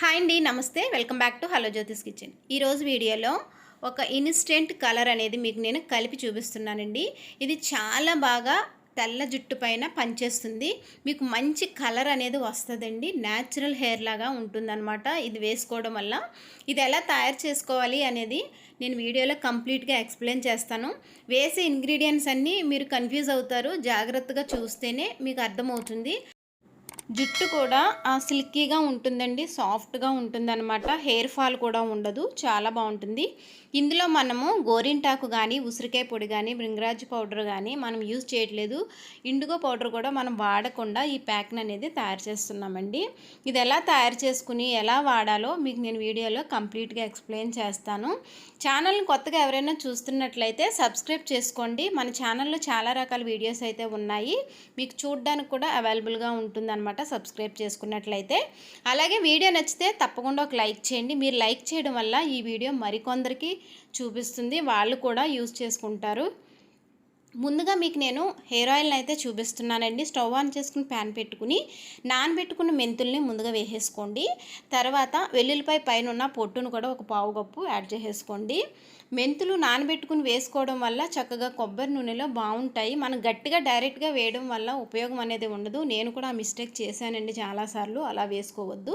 Hi అండి నమస్తే. Welcome back to hello Jyothi's kitchen. ఈరోజు వీడియోలో ఒక ఇన్స్టెంట్ కలర్ అనేది మీకు నేను కలిపి చూపిస్తున్నానండి. ఇది చాలా బాగా తెల్ల జుట్టు పైన పనిచేస్తుంది. మీకు మంచి కలర్ అనేది వస్తుందండి. న్యాచురల్ హెయిర్ లాగా ఉంటుందన్నమాట ఇది వేసుకోవడం వల్ల. ఇది ఎలా తయారు చేసుకోవాలి అనేది నేను వీడియోలో కంప్లీట్గా ఎక్స్ప్లెయిన్ చేస్తాను. వేసే ఇంగ్రీడియంట్స్ అన్నీ మీరు కన్ఫ్యూజ్ అవుతారు. జాగ్రత్తగా చూస్తేనే మీకు అర్థమవుతుంది. జుట్టు కూడా సిల్కీగా ఉంటుందండి సాఫ్ట్గా ఉంటుందన్నమాట. హెయిర్ ఫాల్ కూడా ఉండదు చాలా బాగుంటుంది. ఇందులో మనము గోరింటాకు కానీ ఉసిరికాయ పొడి కానీ బృంగరాజ్ పౌడర్ కానీ మనం యూజ్ చేయట్లేదు. ఇండిగో పౌడర్ కూడా మనం వాడకుండా ఈ ప్యాక్ని అనేది తయారు చేస్తున్నామండి. ఇది ఎలా తయారు చేసుకుని ఎలా వాడాలో మీకు నేను వీడియోలో కంప్లీట్గా ఎక్స్ప్లెయిన్ చేస్తాను. ఛానల్ని కొత్తగా ఎవరైనా చూస్తున్నట్లయితే సబ్స్క్రైబ్ చేసుకోండి. మన ఛానల్లో చాలా రకాల వీడియోస్ అయితే ఉన్నాయి. మీకు చూడడానికి కూడా అవైలబుల్గా ఉంటుందన్నమాట. సబ్స్క్రైబ్ చేసుకున్నట్లయితే. అలాగే వీడియో నచ్చితే తప్పకుండా ఒక లైక్ చేయండి. మీరు లైక్ చేయడం వల్ల ఈ వీడియో మరికొందరికి చూపిస్తుంది. వాళ్ళు కూడా యూజ్ చేసుకుంటారు. ముందుగా మీకు నేను హెయిర్ ఆయిల్ని అయితే చూపిస్తున్నానండి. స్టవ్ ఆన్ చేసుకుని ప్యాన్ పెట్టుకుని నానబెట్టుకున్న మెంతుల్ని ముందుగా వేసేసుకోండి. తర్వాత వెల్లుల్లిపై పైన ఉన్న పొట్టును కూడా ఒక పావు కప్పు యాడ్ చేసేసుకోండి. మెంతులు నానబెట్టుకుని వేసుకోవడం వల్ల చక్కగా కొబ్బరి నూనెలో బాగుంటాయి. మనం గట్టిగా డైరెక్ట్గా వేయడం వల్ల ఉపయోగం అనేది ఉండదు. నేను కూడా ఆ మిస్టేక్ చేశానండి చాలాసార్లు. అలా వేసుకోవద్దు.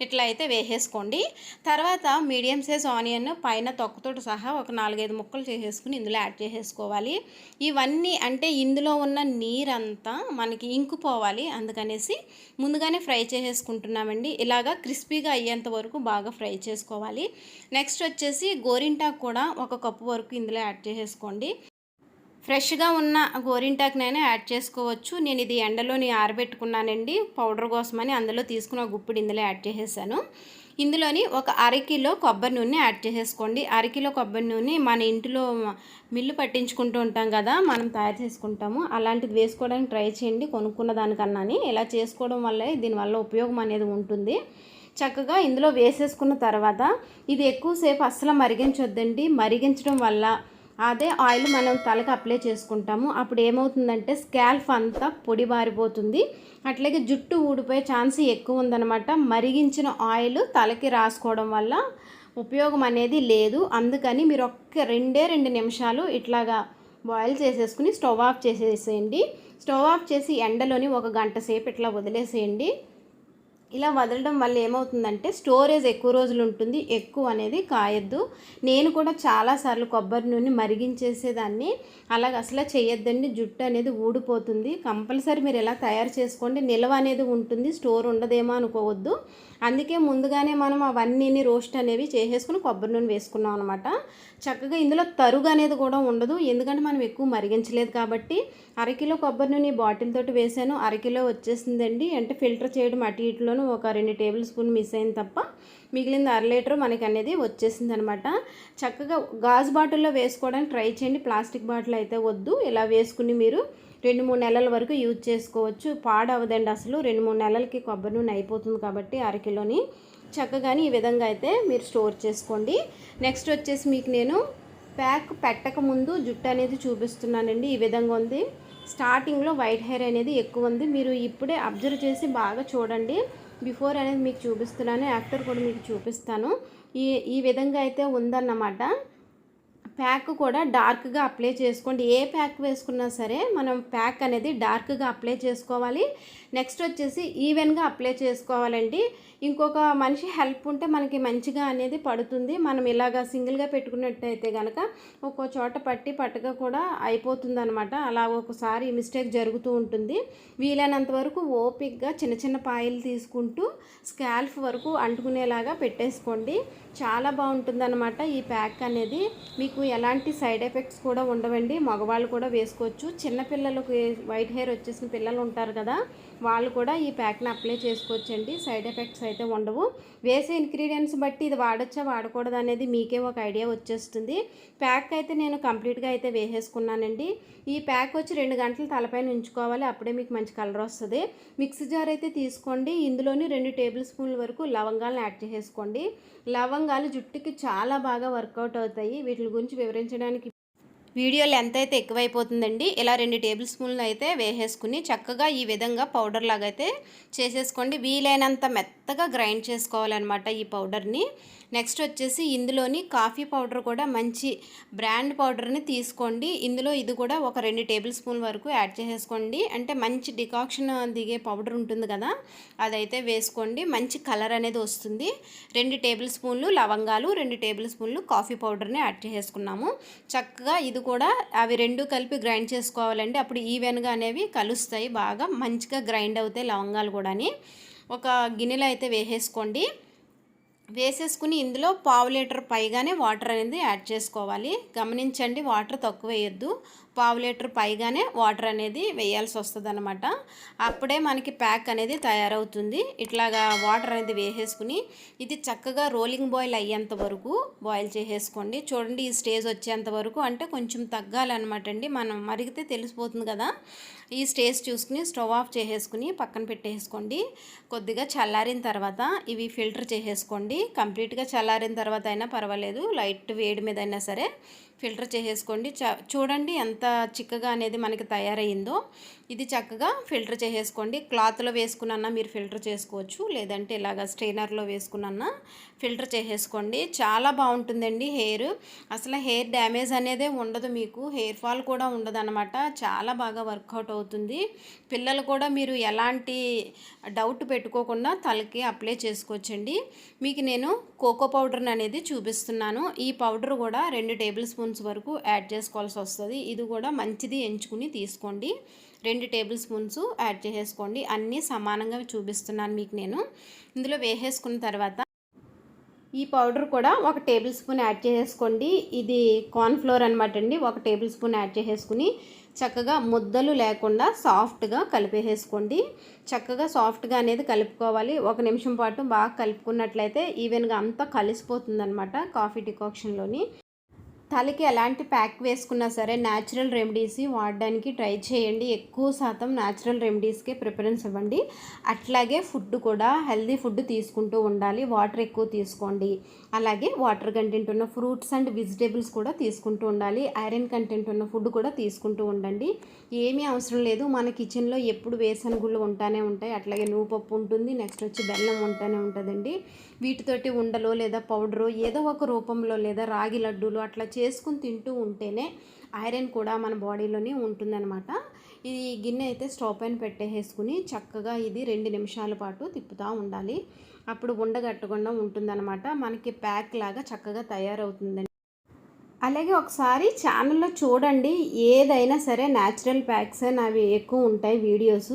ఇట్లా అయితే వేసేసుకోండి. తర్వాత మీడియం సైజ్ ఆనియన్ పైన తొక్కతోటి సహా ఒక నాలుగైదు ముక్కలు చేసేసుకుని ఇందులో యాడ్ చేసేసుకోవాలి. ఇవన్నీ అంటే ఇందులో ఉన్న నీరంతా మనకి ఇంకుపోవాలి అందుకనేసి ముందుగానే ఫ్రై చేసేసుకుంటున్నామండి. ఇలాగా క్రిస్పీగా అయ్యేంత వరకు బాగా ఫ్రై చేసుకోవాలి. నెక్స్ట్ వచ్చేసి గోరింటాకు కూడా ఒక కప్పు వరకు ఇందులో యాడ్ చేసేసుకోండి. ఫ్రెష్గా ఉన్న గోరింటాకునైనా యాడ్ చేసుకోవచ్చు. నేను ఇది ఎండలోని ఆరబెట్టుకున్నానండి. పౌడర్ కోసమని అందులో తీసుకున్న గుప్పిడి ఇందులో యాడ్ చేసేసాను. ఇందులోని ఒక అరకిలో కొబ్బరి నూనె యాడ్ చేసేసుకోండి. అరకిలో కొబ్బరి నూనె మన ఇంటిలో మిల్లు పట్టించుకుంటూ ఉంటాం కదా మనం తయారు చేసుకుంటాము. అలాంటిది వేసుకోవడానికి ట్రై చేయండి. కొనుక్కున్న దానికన్నాని. ఇలా చేసుకోవడం వల్ల దీనివల్ల ఉపయోగం అనేది ఉంటుంది. చక్కగా ఇందులో వేసేసుకున్న తర్వాత ఇది ఎక్కువసేపు అస్సలు మరిగించొద్దండి. మరిగించడం వల్ల అదే ఆయిల్ మనం తలకు అప్లై చేసుకుంటాము. అప్పుడు ఏమవుతుందంటే స్కాల్ఫ్ అంతా పొడి బారిపోతుంది అట్లాగే జుట్టు ఊడిపోయే ఛాన్స్ ఎక్కువ ఉందన్నమాట. మరిగించిన ఆయిల్ తలకి రాసుకోవడం వల్ల ఉపయోగం అనేది లేదు. అందుకని మీరు ఒక్క రెండే రెండు నిమిషాలు ఇట్లాగా బాయిల్ చేసేసుకుని స్టవ్ ఆఫ్ చేసేసేయండి. స్టవ్ ఆఫ్ చేసి ఎండలోని ఒక గంట సేపు ఇట్లా వదిలేసేయండి. ఇలా వదలడం వల్ల ఏమవుతుందంటే స్టోరేజ్ ఎక్కువ రోజులు ఉంటుంది ఎక్కువ అనేది కాయద్దు. నేను కూడా చాలాసార్లు కొబ్బరి నూనె మరిగించేసేదాన్ని. అలాగ అసలు చేయొద్దండి జుట్టు అనేది ఊడిపోతుంది. కంపల్సరీ మీరు ఎలా తయారు చేసుకోండి నిల్వ అనేది ఉంటుంది స్టోర్ ఉండదేమో అనుకోవద్దు. అందుకే ముందుగానే మనం అవన్నీ రోస్ట్ అనేవి చేసేసుకుని కొబ్బరి నూనె వేసుకున్నాం అనమాట చక్కగా ఇందులో తరుగు అనేది కూడా ఉండదు ఎందుకంటే మనం ఎక్కువ మరిగించలేదు కాబట్టి. అరకిలో కొబ్బరి నూనె బాటిల్ తోటి వేసాను అరకిలో వచ్చేసిందండి. అంటే ఫిల్టర్ చేయడం అటు ఇటులో లీటర్లోను ఒక రెండు టేబుల్ స్పూన్ మిస్ అయింది తప్ప మిగిలింది అర లీటర్ మనకి అనేది వచ్చేసింది అనమాట చక్కగా గాజు బాటిల్లో వేసుకోవడానికి ట్రై చేయండి. ప్లాస్టిక్ బాటిల్ అయితే వద్దు. ఇలా వేసుకుని మీరు రెండు మూడు నెలల వరకు యూజ్ చేసుకోవచ్చు. పాడవదండి అసలు. రెండు మూడు నెలలకి కొబ్బరి నూనె అయిపోతుంది కాబట్టి అరకిలోని చక్కగాని ఈ విధంగా అయితే మీరు స్టోర్ చేసుకోండి. నెక్స్ట్ వచ్చేసి మీకు నేను ప్యాక్ పెట్టక ముందు జుట్టు అనేది చూపిస్తున్నానండి. ఈ విధంగా ఉంది. స్టార్టింగ్లో వైట్ హెయిర్ అనేది ఎక్కువ ఉంది. మీరు ఇప్పుడే అబ్జర్వ్ చేసి బాగా చూడండి. బిఫోర్ అనేది మీకు చూపిస్తున్నాను యాక్టర్ కూడా మీకు చూపిస్తాను. ఈ ఈ విధంగా అయితే ఉందన్నమాట. ప్యాక్ కూడా డార్క్గా అప్లై చేసుకోండి. ఏ ప్యాక్ వేసుకున్నా సరే మనం ప్యాక్ అనేది డార్క్గా అప్లై చేసుకోవాలి. నెక్స్ట్ వచ్చేసి ఈవెన్గా అప్లై చేసుకోవాలండి. ఇంకొక మనిషి హెల్ప్ ఉంటే మనకి మంచిగా అనేది పడుతుంది. మనం ఇలాగా సింగిల్గా పెట్టుకున్నట్టయితే కనుక ఒక్కో చోట పట్టి పట్టక కూడా అయిపోతుంది అనమాట అలా ఒకసారి మిస్టేక్ జరుగుతూ ఉంటుంది. వీలైనంత వరకు ఓపిక్గా చిన్న చిన్న పాయలు తీసుకుంటూ స్కాల్ఫ్ వరకు అంటుకునేలాగా పెట్టేసుకోండి. చాలా బాగుంటుందన్నమాట ఈ ప్యాక్ అనేది. మీకు ఎలాంటి సైడ్ ఎఫెక్ట్స్ కూడా ఉండవండి. మగవాళ్ళు కూడా వేసుకోవచ్చు. చిన్నపిల్లలకు వైట్ హెయిర్ వచ్చేసిన పిల్లలు ఉంటారు కదా వాళ్ళు కూడా ఈ ప్యాక్ని అప్లై చేసుకోవచ్చండి. సైడ్ ఎఫెక్ట్స్ అయితే ఉండవు. వేసే ఇంగ్రీడియంట్స్ బట్టి ఇది వాడచ్చా వాడకూడదు అనేది మీకే ఒక ఐడియా వచ్చేస్తుంది. ప్యాక్ అయితే నేను కంప్లీట్గా అయితే వేసేసుకున్నానండి. ఈ ప్యాక్ వచ్చి రెండు గంటలు తలపైన ఉంచుకోవాలి. అప్పుడే మీకు మంచి కలర్ వస్తుంది. మిక్సీ జార్ అయితే తీసుకోండి. ఇందులోని రెండు టేబుల్ స్పూన్ల వరకు లవంగాలను యాడ్ చేసేసుకోండి. లవంగాలు జుట్టుకి చాలా బాగా వర్కౌట్ అవుతాయి. వీటి గురించి వివరించడానికి వీడియో లెంత్ అయితే ఎక్కువైపోతుందండి. ఇలా రెండు టేబుల్ స్పూన్లు అయితే వేసేసుకుని చక్కగా ఈ విధంగా పౌడర్ లాగా అయితే చేసేసుకోండి. వీలైనంత మెత్తగా గ్రైండ్ చేసుకోవాలన్నమాట ఈ పౌడర్ని. నెక్స్ట్ వచ్చేసి ఇందులోని కాఫీ పౌడర్ కూడా మంచి బ్రాండ్ పౌడర్ని తీసుకోండి. ఇందులో ఇది కూడా ఒక రెండు టేబుల్ స్పూన్ వరకు యాడ్ చేసేసుకోండి. అంటే మంచి డికాక్షన్ దిగే పౌడర్ ఉంటుంది కదా అదైతే వేసుకోండి. మంచి కలర్ అనేది వస్తుంది. రెండు టేబుల్ స్పూన్లు లవంగాలు రెండు టేబుల్ స్పూన్లు కాఫీ పౌడర్ని యాడ్ చేసేసుకున్నాము. చక్కగా ఇది కూడా అవి రెండు కలిపి గ్రైండ్ చేసుకోవాలండి. అప్పుడు ఈవెన్గా అనేవి కలుస్తాయి బాగా మంచిగా గ్రైండ్ అవుతాయి లవంగాలు కూడాని. ఒక గిన్నెలో అయితే వేసేసుకోండి. వేసేసుకుని ఇందులో పావు లీటర్ పైగానే వాటర్ అనేది యాడ్ చేసుకోవాలి. గమనించండి వాటర్ తక్కువ వేయొద్దు. పావు లీటర్ పైగానే వాటర్ అనేది వేయాల్సి వస్తుంది అనమాట అప్పుడే మనకి ప్యాక్ అనేది తయారవుతుంది. ఇట్లాగా వాటర్ అనేది వేసేసుకుని ఇది చక్కగా రోలింగ్ బాయిల్ అయ్యేంత వరకు బాయిల్ చేసేసుకోండి. చూడండి ఈ స్టేజ్ వచ్చేంత వరకు అంటే కొంచెం తగ్గాలన్నమాట అండి. మనం మరిగితే తెలిసిపోతుంది కదా. ఈ స్టేజ్ చూసుకుని స్టవ్ ఆఫ్ చేసేసుకుని పక్కన పెట్టేసుకోండి. కొద్దిగా చల్లారిన తర్వాత ఇవి ఫిల్టర్ చేసేసుకోండి. కంప్లీట్గా చల్లారిన తర్వాత అయినా పర్వాలేదు. లైట్ వేడి మీద అయినా సరే ఫిల్టర్ చేసేసుకోండి. చూడండి ఎంత చిక్కగా అనేది మనకి తయారైందో ఇది చక్కగా ఫిల్టర్ చేసేసుకోండి. క్లాత్లో వేసుకున్నా మీరు ఫిల్టర్ చేసుకోవచ్చు. లేదంటే ఇలాగ స్ట్రైనర్లో వేసుకున్నా ఫిల్టర్ చేసేసుకోండి. చాలా బాగుంటుందండి హెయిర్. అసలు హెయిర్ డ్యామేజ్ అనేదే ఉండదు మీకు. హెయిర్ ఫాల్ కూడా ఉండదు అనమాట చాలా బాగా వర్కౌట్ అవుతుంది. పిల్లలు కూడా మీరు ఎలాంటి డౌట్ పెట్టుకోకుండా తలకి అప్లై చేసుకోవచ్చండి. మీకు నేను కోకో పౌడర్ అనేది చూపిస్తున్నాను. ఈ పౌడర్ కూడా రెండు టేబుల్ స్పూన్స్ వరకు యాడ్ చేసుకోవాల్సి వస్తుంది. ఇది కూడా మంచిది ఎంచుకుని తీసుకోండి. రెండు టేబుల్ స్పూన్స్ యాడ్ చేసేసుకోండి. అన్నీ సమానంగా చూపిస్తున్నాను మీకు నేను. ఇందులో వేసేసుకున్న తర్వాత ఈ పౌడర్ కూడా ఒక టేబుల్ స్పూన్ యాడ్ చేసేసుకోండి. ఇది కార్న్ఫ్లోర్ అనమాట అండి. ఒక టేబుల్ స్పూన్ యాడ్ చేసేసుకుని చక్కగా ముద్దలు లేకుండా సాఫ్ట్గా కలిపేసేసుకోండి. చక్కగా సాఫ్ట్గా అనేది కలుపుకోవాలి. ఒక నిమిషం పాటు బాగా కలుపుకున్నట్లయితే ఈవెన్గా అంతా కలిసిపోతుంది కాఫీ డికాక్షన్లోని. తలకి ఎలాంటి ప్యాక్ వేసుకున్నా సరే న్యాచురల్ రెమెడీస్ వాడడానికి ట్రై చేయండి. ఎక్కువ శాతం న్యాచురల్ రెమెడీస్కే ప్రిఫరెన్స్ ఇవ్వండి. అట్లాగే ఫుడ్ కూడా హెల్దీ ఫుడ్ తీసుకుంటూ ఉండాలి. వాటర్ ఎక్కువ తీసుకోండి. అలాగే వాటర్ కంటెంట్ ఉన్న ఫ్రూట్స్ అండ్ వెజిటేబుల్స్ కూడా తీసుకుంటూ ఉండాలి. ఐరన్ కంటెంట్ ఉన్న ఫుడ్ కూడా తీసుకుంటూ ఉండండి. ఏమీ అవసరం లేదు. మన కిచెన్లో ఎప్పుడు వేసన గుళ్ళు ఉంటానే ఉంటాయి. అట్లాగే నువ్వు పప్పు ఉంటుంది. నెక్స్ట్ వచ్చి బెల్లం ఉంటానే ఉంటుందండి. వీటితోటి ఉండలో లేదా పౌడరు ఏదో ఒక రూపంలో లేదా రాగి లడ్డూలు అట్లా చేసుకుని తింటూ ఉంటేనే ఐరన్ కూడా మన బాడీలోనే ఉంటుందన్నమాట. ఈ గిన్నె అయితే స్టవ్ పైన పెట్టేసుకుని చక్కగా ఇది రెండు నిమిషాల పాటు తిప్పుతూ ఉండాలి. అప్పుడు ఉండగట్టకుండా ఉంటుందన్నమాట. మనకి ప్యాక్ లాగా చక్కగా తయారవుతుందండి. అలాగే ఒకసారి ఛానల్లో చూడండి. ఏదైనా సరే న్యాచురల్ ప్యాక్స్ అవి ఎక్కువ ఉంటాయి వీడియోస్.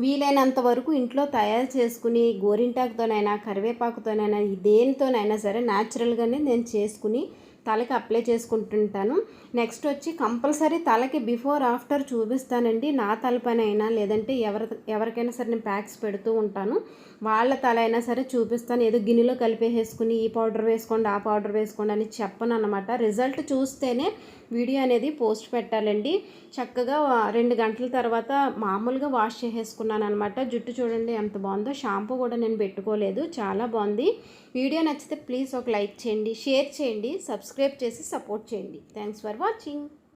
వీలైనంత వరకు ఇంట్లో తయారు చేసుకుని గోరింటాకుతోనైనా కరివేపాకుతోనైనా దేనితోనైనా సరే న్యాచురల్గానే నేను చేసుకుని తలకి అప్లై చేసుకుంటుంటాను. నెక్స్ట్ వచ్చి కంపల్సరీ తలకి బిఫోర్ ఆఫ్టర్ చూపిస్తానండి. నా తలపైనైనా లేదంటే ఎవరి ఎవరికైనా సరే నేను ప్యాక్స్ పెడుతూ ఉంటాను. వాళ్ళ తల అయినా సరే చూపిస్తాను. ఏదో గిన్నెలో కలిపేసేసుకుని ఈ పౌడర్ వేసుకోండి ఆ పౌడర్ వేసుకోండి అని చెప్పను అనమాట రిజల్ట్ చూస్తేనే వీడియో అనేది పోస్ట్ పెట్టాలండి. చక్కగా రెండు గంటల తర్వాత మామూలుగా వాష్ చేసేసుకున్నాను అనమాట జుట్టు చూడండి ఎంత బాగుందో. షాంపూ కూడా నేను పెట్టుకోలేదు. చాలా బాగుంది. వీడియో నచ్చితే ప్లీజ్ ఒక లైక్ చేయండి షేర్ చేయండి సబ్స్క్రైబ్ చేసి సపోర్ట్ చేయండి. Thanks for watching